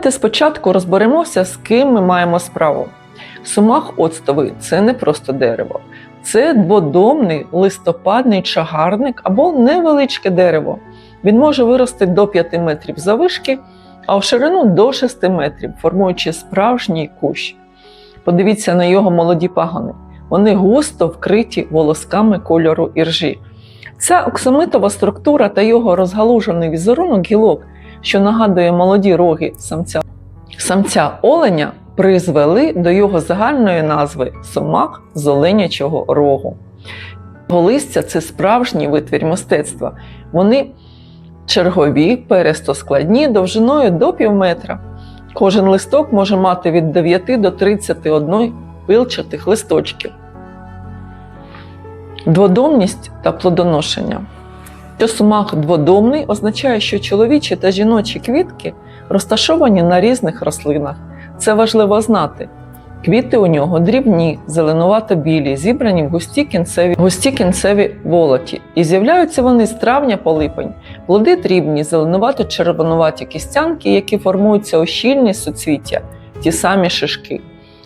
Давайте спочатку розберемося, з ким ми маємо справу. Сумах оцтовий це не просто дерево, це дводомний листопадний чагарник або невеличке дерево. Він може вирости до 5 метрів завишки, а в ширину до 6 метрів, формуючи справжній кущ. Подивіться на його молоді пагони. Вони густо вкриті волосками кольору іржі. Ця оксамитова структура та його розгалужений візерунок гілок, що нагадує молоді роги самця. Самця оленя призвели до його загальної назви сумах з оленячого рогу. Голистя це справжній витвір мистецтва. Вони чергові, перестоскладні, довжиною до півметра. Кожен листок може мати від 9 до 31 пилчатих листочків. Дводомність та плодоношення. Що сумах дводомний означає, що чоловічі та жіночі квітки розташовані на різних рослинах. Це важливо знати. Квіти у нього дрібні, зеленувато-білі, зібрані в густі кінцеві, густі кінцеві волоті. І з'являються вони з травня по липень. Плоди дрібні, зеленувато-червонуваті кістянки, які формуються у щільні суцвіття, ті самі шишки,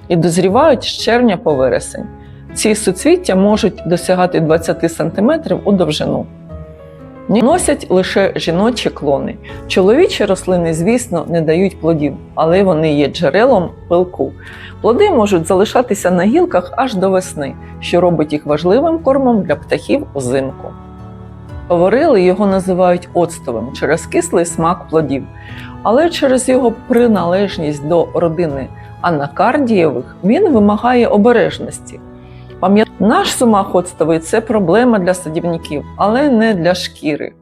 і дозрівають з червня по вересень. Ці суцвіття можуть досягати 20 см у довжину. Носять лише жіночі клони. Чоловічі рослини, звісно, не дають плодів, але вони є джерелом пилку. Плоди можуть залишатися на гілках аж до весни, що робить їх важливим кормом для птахів узимку. Говорили, його називають оцтовим через кислий смак плодів, але через його приналежність до родини анакардієвих він вимагає обережності. Пам'ят... Наш сумах це проблема для садівників, але не для шкіри.